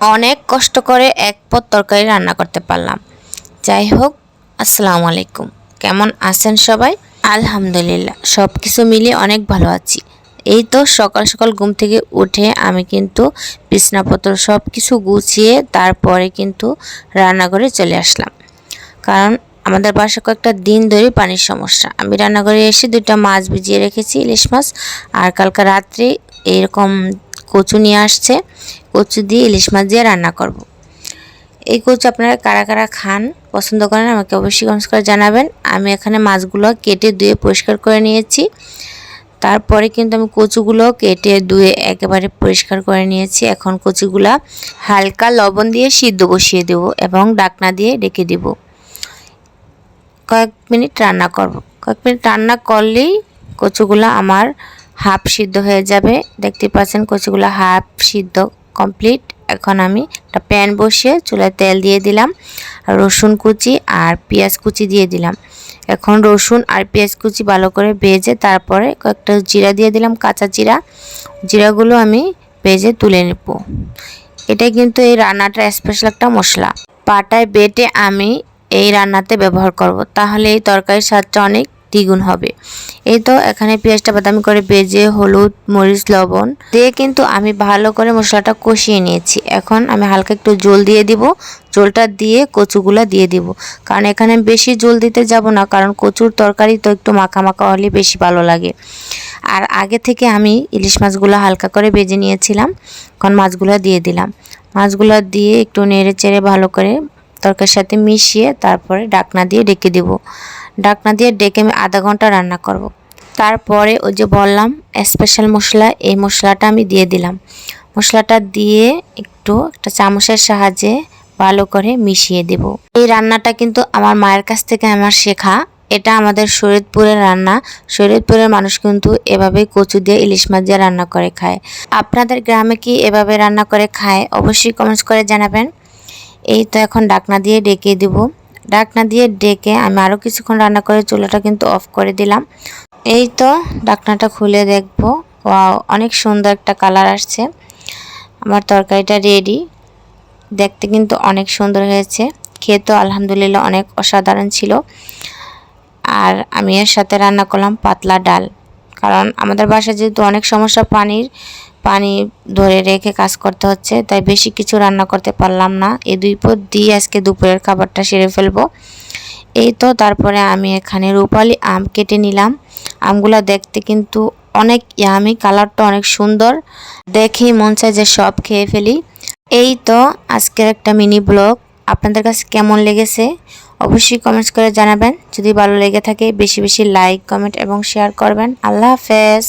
অনেক কষ্ট করে এক পদ তরকারি রান্না করতে পারলাম। যাই হোক, আসসালামু আলাইকুম। কেমন আছেন সবাই? আলহামদুলিল্লাহ সব কিছু মিলিয়ে অনেক ভালো আছি। এই তো সকাল সকাল ঘুম থেকে উঠে আমি কিন্তু বিছনাপত্র সব কিছু গুছিয়ে তারপরে কিন্তু রান্নাঘরে চলে আসলাম। কারণ আমাদের বাসায় কয়েকটা দিন ধরে পানির সমস্যা। আমি রান্নাঘরে এসে দুইটা মাছ ভিজিয়ে রেখেছি, ইলিশ মাছ, আর কালকে রাত্রে এরকম কচু নিয়ে আসছে। কচু দিয়ে ইলিশ মাছ দিয়ে রান্না করব। এই কচু আপনারা কারা কারা খান, পছন্দ করেন আমাকে অবশ্যই কমেন্টস করে জানাবেন। আমি এখানে মাছগুলো কেটে ধুয়ে পরিষ্কার করে নিয়েছি। তারপরে কিন্তু আমি কচুগুলো কেটে ধুয়ে একেবারে পরিষ্কার করে নিয়েছি। এখন কচুগুলা হালকা লবণ দিয়ে সিদ্ধ বসিয়ে দেব এবং ডাকনা দিয়ে ডেকে দেব। কয়েক মিনিট রান্না করব। কয়েক মিনিট রান্না করলেই কচুগুলো আমার হাফ সিদ্ধ হয়ে যাবে। দেখতে পাচ্ছেন কচুগুলো হাফ সিদ্ধ কমপ্লিট এখন আমি একটা প্যান বসিয়ে চুলায় তেল দিয়ে দিলাম আর রসুন কুচি আর পেঁয়াজ কুচি দিয়ে দিলাম। এখন রসুন আর পেঁয়াজ কুচি ভালো করে ভেজে তারপরে কয়েকটা জিরা দিয়ে দিলাম, কাঁচা জিরা। জিরাগুলো আমি ভেজে তুলে নেব। এটাই কিন্তু এই রান্নাটা স্পেশাল একটা মশলা। পাটায় বেটে আমি এই রান্নাতে ব্যবহার করব। তাহলে এই তরকারির স্বাদটা অনেক দ্বিগুণ হবে। এই তো এখানে পেঁয়াজটা বাদামি করে বেজে হলুদ, মরিচ, লবণ দিয়ে কিন্তু আমি ভালো করে মশলাটা কষিয়ে নিয়েছি। এখন আমি হালকা একটু জল দিয়ে দিব। জলটা দিয়ে কচুগুলা দিয়ে দিব। কারণ এখানে বেশি জল দিতে যাব না, কারণ কচুর তরকারি তো একটু মাখা মাখা হলে বেশি ভালো লাগে। আর আগে থেকে আমি ইলিশ মাছগুলো হালকা করে বেজে নিয়েছিলাম। এখন মাছগুলো দিয়ে দিলাম। মাছগুলো দিয়ে একটু নেড়ে চেড়ে ভালো করে তরকারির সাথে মিশিয়ে তারপরে ডাকনা দিয়ে ডেকে দেব। ডাকনা দিয়ে ডেকে আমি আধা ঘণ্টা রান্না করব। তারপরে ওই যে বললাম স্পেশাল মশলা, এই মশলাটা আমি দিয়ে দিলাম। মশলাটা দিয়ে একটু একটা চামচের সাহায্যে ভালো করে মিশিয়ে দেব। এই রান্নাটা কিন্তু আমার মায়ের কাছ থেকে আমার শেখা। এটা আমাদের শরীরপুরের রান্না। শরীরপুরের মানুষ কিন্তু এভাবে কচু দিয়ে ইলিশ মাছ দিয়ে রান্না করে খায়। আপনাদের গ্রামে কি এভাবে রান্না করে খায়? অবশ্যই কমেন্টস করে জানাবেন। এই তো এখন ডাকনা দিয়ে ডেকে দিব। ডাকনা দিয়ে ডেকে আমি আরও কিছুক্ষণ রান্না করে চুলাটা কিন্তু অফ করে দিলাম। এই তো ডাকনাটা খুলে দেখব। অনেক সুন্দর একটা কালার আসছে। আমার তরকারিটা রেডি। দেখতে কিন্তু অনেক সুন্দর হয়েছে। খেতেও আলহামদুলিল্লাহ অনেক অসাধারণ ছিল। আর আমি এর সাথে রান্না করলাম পাতলা ডাল। কারণ আমাদের বাসায় যেহেতু অনেক সমস্যা পানির পানি ধরে রেখে কাজ করতে হচ্ছে, তাই বেশি কিছু রান্না করতে পারলাম না। এই দুই পদ দিয়ে আজকে দুপুরের খাবারটা সেরে ফেলব। এই তো তারপরে আমি এখানে রূপালি আম কেটে নিলাম। আমগুলো দেখতে কিন্তু অনেক ইয়ামি কালারটা অনেক সুন্দর। দেখেই মন চায় যে সব খেয়ে ফেলি। এই তো আজকের একটা মিনি ব্লগ আপনাদের কাছে কেমন লেগেছে? অবশ্যই কমেন্টস করে জানাবেন। যদি ভালো লেগে থাকে, বেশি বেশি লাইক কমেন্ট এবং শেয়ার করবেন। আল্লাহ হাফেজ।